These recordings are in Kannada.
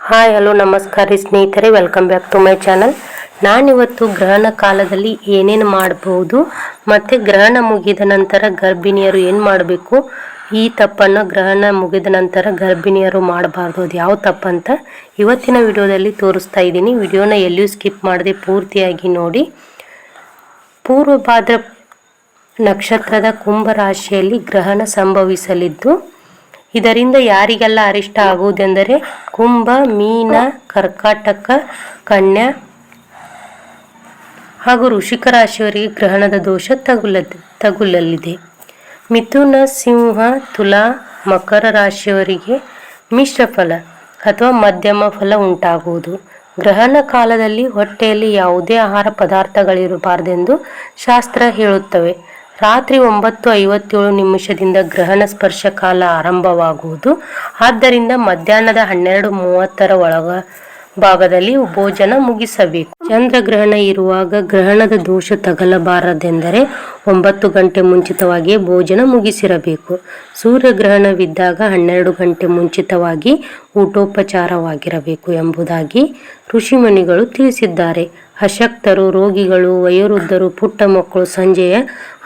ಹಾಯ್ ಹಲೋ ನಮಸ್ಕಾರ ಸ್ನೇಹಿತರೆ welcome back to my channel ನಾನಿವತ್ತು ಗ್ರಹಣ ಕಾಲದಲ್ಲಿ ಏನೇನು ಮಾಡಬಹುದು ಮತ್ತು ಗ್ರಹಣ ಮುಗಿದ ನಂತರ ಗರ್ಭಿಣಿಯರು ಏನು ಮಾಡಬೇಕು, ಈ ತಪ್ಪನ್ನು ಗ್ರಹಣ ಮುಗಿದ ನಂತರ ಗರ್ಭಿಣಿಯರು ಮಾಡಬಾರ್ದು, ಅದು ಯಾವ ತಪ್ಪಂತ ಇವತ್ತಿನ ವಿಡಿಯೋದಲ್ಲಿ ತೋರಿಸ್ತಾ ಇದ್ದೀನಿ. ವಿಡಿಯೋನ ಎಲ್ಲಿಯೂ ಸ್ಕಿಪ್ ಮಾಡದೆ ಪೂರ್ತಿಯಾಗಿ ನೋಡಿ. ಪೂರ್ವಭಾದ್ರ ನಕ್ಷತ್ರದ ಕುಂಭ ರಾಶಿಯಲ್ಲಿ ಗ್ರಹಣ ಸಂಭವಿಸಲಿದ್ದು ಇದರಿಂದ ಯಾರಿಗೆಲ್ಲ ಅರಿಷ್ಟ ಆಗುವುದೆಂದರೆ ಕುಂಭ, ಮೀನ, ಕರ್ಕಾಟಕ, ಕನ್ಯಾ ಹಾಗೂ ಋಷಿಕ ರಾಶಿಯವರಿಗೆ ಗ್ರಹಣದ ದೋಷ ತಗುಲ ತಗುಲಲಿದೆ. ಮಿಥುನ, ಸಿಂಹ, ತುಲಾ, ಮಕರ ರಾಶಿಯವರಿಗೆ ಮಿಶ್ರ ಫಲ ಅಥವಾ ಮಧ್ಯಮ ಫಲ ಉಂಟಾಗುವುದು. ಗ್ರಹಣ ಕಾಲದಲ್ಲಿ ಹೊಟ್ಟೆಯಲ್ಲಿ ಯಾವುದೇ ಆಹಾರ ಪದಾರ್ಥಗಳಿರಬಾರ್ದೆಂದು ಶಾಸ್ತ್ರ ಹೇಳುತ್ತವೆ. ರಾತ್ರಿ ಒಂಬತ್ತು ಐವತ್ತೇಳು ನಿಮಿಷದಿಂದ ಗ್ರಹಣ ಸ್ಪರ್ಶ ಕಾಲ ಆರಂಭವಾಗುವುದು. ಆದ್ದರಿಂದ ಮಧ್ಯಾಹ್ನದ ಹನ್ನೆರಡು ಮೂವತ್ತರ ಒಳಗ ಭಾಗದಲ್ಲಿ ಭೋಜನ ಮುಗಿಸಬೇಕು. ಚಂದ್ರಗ್ರಹಣ ಇರುವಾಗ ಗ್ರಹಣದ ದೋಷ ತಗಲಬಾರದೆಂದರೆ ಒಂಬತ್ತು ಗಂಟೆ ಮುಂಚಿತವಾಗಿಯೇ ಭೋಜನ ಮುಗಿಸಿರಬೇಕು. ಸೂರ್ಯಗ್ರಹಣವಿದ್ದಾಗ ಹನ್ನೆರಡು ಗಂಟೆ ಮುಂಚಿತವಾಗಿ ಊಟೋಪಚಾರವಾಗಿರಬೇಕು ಎಂಬುದಾಗಿ ಋಷಿಮುನಿಗಳು ತಿಳಿಸಿದ್ದಾರೆ. ಅಶಕ್ತರು, ರೋಗಿಗಳು, ವಯೋವೃದ್ಧರು, ಪುಟ್ಟ ಮಕ್ಕಳು ಸಂಜೆಯ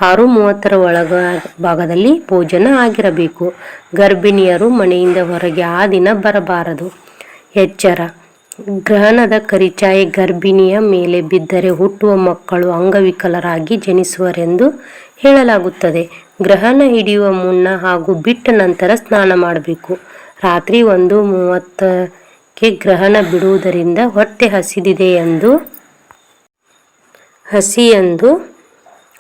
ಆರು ಮೂವತ್ತರ ಒಳಗ ಭಾಗದಲ್ಲಿ ಭೋಜನ ಆಗಿರಬೇಕು. ಗರ್ಭಿಣಿಯರು ಮನೆಯಿಂದ ಹೊರಗೆ ಆ ದಿನ ಬರಬಾರದು. ಎಚ್ಚರ. ಗ್ರಹಣದ ಕರಿಚಾಯೆ ಗರ್ಭಿಣಿಯ ಮೇಲೆ ಬಿದ್ದರೆ ಹುಟ್ಟುವ ಮಕ್ಕಳು ಅಂಗವಿಕಲರಾಗಿ ಜನಿಸುವರೆಂದು ಹೇಳಲಾಗುತ್ತದೆ. ಗ್ರಹಣ ಹಿಡಿಯುವ ಮುನ್ನ ಹಾಗೂ ಬಿಟ್ಟ ನಂತರ ಸ್ನಾನ ಮಾಡಬೇಕು. ರಾತ್ರಿ ಒಂದು ಮೂವತ್ತಕ್ಕೆ ಗ್ರಹಣ ಬಿಡುವುದರಿಂದ ಹೊಟ್ಟೆ ಹಸಿದಿದೆ ಎಂದು ಹಸಿ ಎಂದು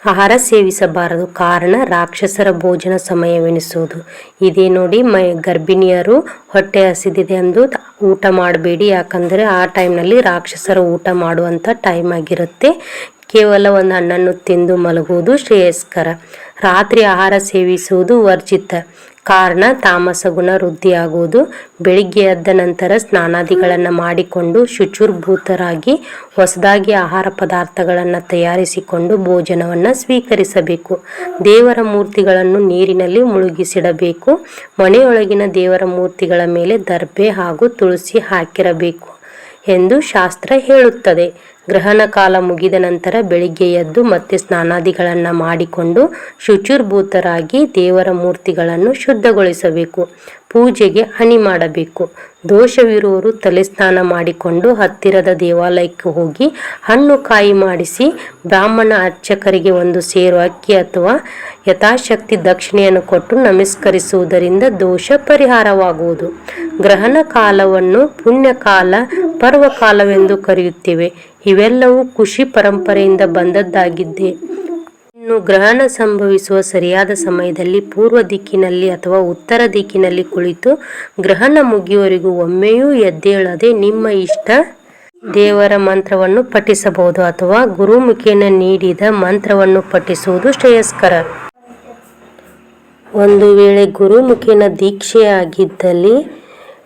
ಆಹಾರ ಸೇವಿಸಬಾರದು. ಕಾರಣ ರಾಕ್ಷಸರ ಭೋಜನ ಸಮಯವೆನಿಸುವುದು. ಇದೇ ನೋಡಿ ಮೈ ಗರ್ಭಿಣಿಯರು ಹೊಟ್ಟೆ ಹಸಿದಿದೆ ಎಂದು ಊಟ ಮಾಡಬೇಡಿ. ಯಾಕಂದರೆ ಆ ಟೈಮ್ನಲ್ಲಿ ರಾಕ್ಷಸರ ಊಟ ಮಾಡುವಂಥ ಟೈಮ್ ಆಗಿರುತ್ತೆ. ಕೇವಲ ಒಂದು ಹಣ್ಣನ್ನು ತಿಂದು ಮಲಗುವುದು ಶ್ರೇಯಸ್ಕರ. ರಾತ್ರಿ ಆಹಾರ ಸೇವಿಸುವುದು ವರ್ಜಿತ. ಕಾರಣ ತಾಮಸ ಗುಣ ವೃದ್ಧಿಯಾಗುವುದು ಬೆಳಿಗ್ಗೆ ಎದ್ದ ನಂತರ ಸ್ನಾನಾದಿಗಳನ್ನು ಮಾಡಿಕೊಂಡು ಶುಚಿರ್ಭೂತರಾಗಿ ಹೊಸದಾಗಿ ಆಹಾರ ಪದಾರ್ಥಗಳನ್ನು ತಯಾರಿಸಿಕೊಂಡು ಭೋಜನವನ್ನು ಸ್ವೀಕರಿಸಬೇಕು. ದೇವರ ಮೂರ್ತಿಗಳನ್ನು ನೀರಿನಲ್ಲಿ ಮುಳುಗಿಸಿಡಬೇಕು. ಮನೆಯೊಳಗಿನ ದೇವರ ಮೂರ್ತಿಗಳ ಮೇಲೆ ದರ್ಬೆ ಹಾಗೂ ತುಳಸಿ ಹಾಕಿರಬೇಕು ಎಂದು ಶಾಸ್ತ್ರ ಹೇಳುತ್ತದೆ. ಗ್ರಹಣ ಕಾಲ ಮುಗಿದ ನಂತರ ಬೆಳಿಗ್ಗೆ ಎದ್ದು ಮತ್ತೆ ಸ್ನಾನಾದಿಗಳನ್ನು ಮಾಡಿಕೊಂಡು ಶುಚಿರ್ಭೂತರಾಗಿ ದೇವರ ಮೂರ್ತಿಗಳನ್ನು ಶುದ್ಧಗೊಳಿಸಬೇಕು. ಪೂಜೆಗೆ ಹಣಿ ಮಾಡಬೇಕು. ದೋಷವಿರುವವರು ತಲೆ ಸ್ನಾನ ಮಾಡಿಕೊಂಡು ಹತ್ತಿರದ ದೇವಾಲಯಕ್ಕೆ ಹೋಗಿ ಹಣ್ಣು ಕಾಯಿ ಮಾಡಿಸಿ ಬ್ರಾಹ್ಮಣ ಅರ್ಚಕರಿಗೆ ಒಂದು ಸೇರು ಅಕ್ಕಿ ಅಥವಾ ಯಥಾಶಕ್ತಿ ದಕ್ಷಿಣೆಯನ್ನು ಕೊಟ್ಟು ನಮಸ್ಕರಿಸುವುದರಿಂದ ದೋಷ ಪರಿಹಾರವಾಗುವುದು. ಗ್ರಹಣ ಕಾಲವನ್ನು ಪುಣ್ಯಕಾಲ ಪರ್ವಕಾಲವೆಂದು ಕರೆಯುತ್ತೇವೆ. ಇವೆಲ್ಲವೂ ಖುಷಿ ಪರಂಪರೆಯಿಂದ ಬಂದದ್ದಾಗಿದ್ದೆ. ಇನ್ನು ಗ್ರಹಣ ಸಂಭವಿಸುವ ಸರಿಯಾದ ಸಮಯದಲ್ಲಿ ಪೂರ್ವ ದಿಕ್ಕಿನಲ್ಲಿ ಅಥವಾ ಉತ್ತರ ದಿಕ್ಕಿನಲ್ಲಿ ಕುಳಿತು ಗ್ರಹಣ ಮುಗಿಯುವವರೆಗೂ ಒಮ್ಮೆಯೂ ಎದ್ದೇಳದೆ ನಿಮ್ಮ ಇಷ್ಟ ದೇವರ ಮಂತ್ರವನ್ನು ಪಠಿಸಬಹುದು ಅಥವಾ ಗುರುಮುಖೇನ ನೀಡಿದ ಮಂತ್ರವನ್ನು ಪಠಿಸುವುದು ಶ್ರೇಯಸ್ಕರ. ಒಂದು ವೇಳೆ ಗುರುಮುಖೇನ ದೀಕ್ಷೆಯಾಗಿದ್ದಲ್ಲಿ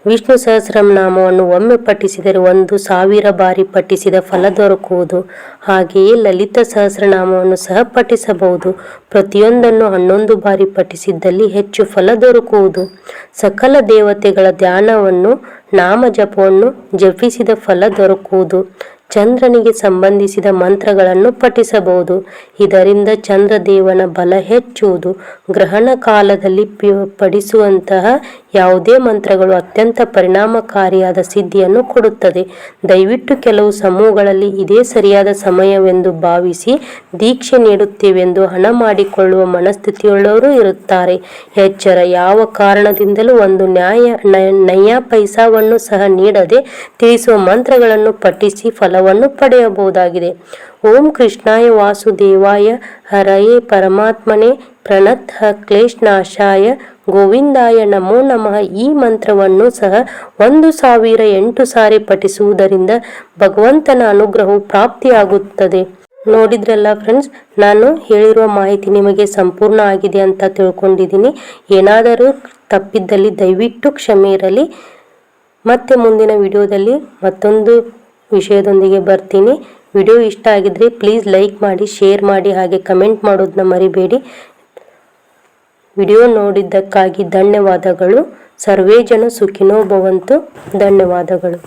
ವಿಷ್ಣು ಸಹಸ್ರನಾಮವನ್ನು ಒಮ್ಮೆ ಪಠಿಸಿದರೆ ಒಂದು ಸಾವಿರ ಬಾರಿ ಪಠಿಸಿದ ಫಲ ದೊರಕುವುದು. ಹಾಗೆಯೇ ಲಲಿತ ಸಹಸ್ರನಾಮವನ್ನು ಸಹ ಪಠಿಸಬಹುದು. ಪ್ರತಿಯೊಂದನ್ನು ಹನ್ನೊಂದು ಬಾರಿ ಪಠಿಸಿದ್ದಲ್ಲಿ ಹೆಚ್ಚು ಫಲ ದೊರಕುವುದು. ಸಕಲ ದೇವತೆಗಳ ಧ್ಯಾನವನ್ನು, ನಾಮ ಜಪವನ್ನು ಜಪಿಸಿದ ಫಲ ದೊರಕುವುದು. ಚಂದ್ರನಿಗೆ ಸಂಬಂಧಿಸಿದ ಮಂತ್ರಗಳನ್ನು ಪಠಿಸಬಹುದು. ಇದರಿಂದ ಚಂದ್ರದೇವನ ಬಲ ಹೆಚ್ಚುವುದು. ಗ್ರಹಣ ಕಾಲದಲ್ಲಿ ಪಡಿಸುವಂತಹ ಯಾವುದೇ ಮಂತ್ರಗಳು ಅತ್ಯಂತ ಪರಿಣಾಮಕಾರಿಯಾದ ಸಿದ್ಧಿಯನ್ನು ಕೊಡುತ್ತದೆ. ದಯವಿಟ್ಟು ಕೆಲವು ಸಮೂಹಗಳಲ್ಲಿ ಇದೇ ಸರಿಯಾದ ಸಮಯವೆಂದು ಭಾವಿಸಿ ದೀಕ್ಷೆ ನೀಡುತ್ತೇವೆಂದು ಹಣ ಮಾಡಿಕೊಳ್ಳುವ ಮನಸ್ಥಿತಿಯುಳ್ಳವರು ಇರುತ್ತಾರೆ. ಎಚ್ಚರ ಯಾವ ಕಾರಣದಿಂದಲೂ ಒಂದು ನ್ಯಾಯ, ನಯ ಪೈಸಾವನ್ನು ಸಹ ನೀಡದೆ ತಿಳಿಸುವ ಮಂತ್ರಗಳನ್ನು ಪಠಿಸಿ ಫಲವನ್ನು ಪಡೆಯಬಹುದಾಗಿದೆ. ಓಂ ಕೃಷ್ಣಾಯ ವಾಸುದೇವಾಯ ಹರಯೇ ಪರಮಾತ್ಮನೇ ಪ್ರಣತ್ ಕ್ಲೇಶ್ನಾಶಾಯ ಗೋವಿಂದಾಯ ನಮೋ ನಮಃ ಈ ಮಂತ್ರವನ್ನು ಸಹ ಒಂದು ಸಾವಿರ ಎಂಟು ಸಾರಿ ಪಠಿಸುವುದರಿಂದ ಭಗವಂತನ ಅನುಗ್ರಹವು ಪ್ರಾಪ್ತಿಯಾಗುತ್ತದೆ. ನೋಡಿದ್ರಲ್ಲ ಫ್ರೆಂಡ್ಸ್ ನಾನು ಹೇಳಿರುವ ಮಾಹಿತಿ ನಿಮಗೆ ಸಂಪೂರ್ಣ ಆಗಿದೆ ಅಂತ ತಿಳ್ಕೊಂಡಿದ್ದೀನಿ. ಏನಾದರೂ ತಪ್ಪಿದ್ದಲ್ಲಿ ದಯವಿಟ್ಟು ಕ್ಷಮೆ ಇರಲಿ. ಮತ್ತೆ ಮುಂದಿನ ವಿಡಿಯೋದಲ್ಲಿ ಮತ್ತೊಂದು ವಿಷಯದೊಂದಿಗೆ ಬರ್ತೀನಿ. ವಿಡಿಯೋ ಇಷ್ಟ ಆಗಿದ್ರೆ ಪ್ಲೀಸ್ ಲೈಕ್ ಮಾಡಿ ಶೇರ್ ಮಾಡಿ, ಹಾಗೆ ಕಮೆಂಟ್ ಮಾಡೋದನ್ನ ಮರಿಬೇಡಿ. ವಿಡಿಯೋ ನೋಡಿದ್ದಕ್ಕಾಗಿ ಧನ್ಯವಾದಗಳು. ಸರ್ವೇ ಜನ ಸುಖಿನೋ ಭವಂತು. ಧನ್ಯವಾದಗಳು.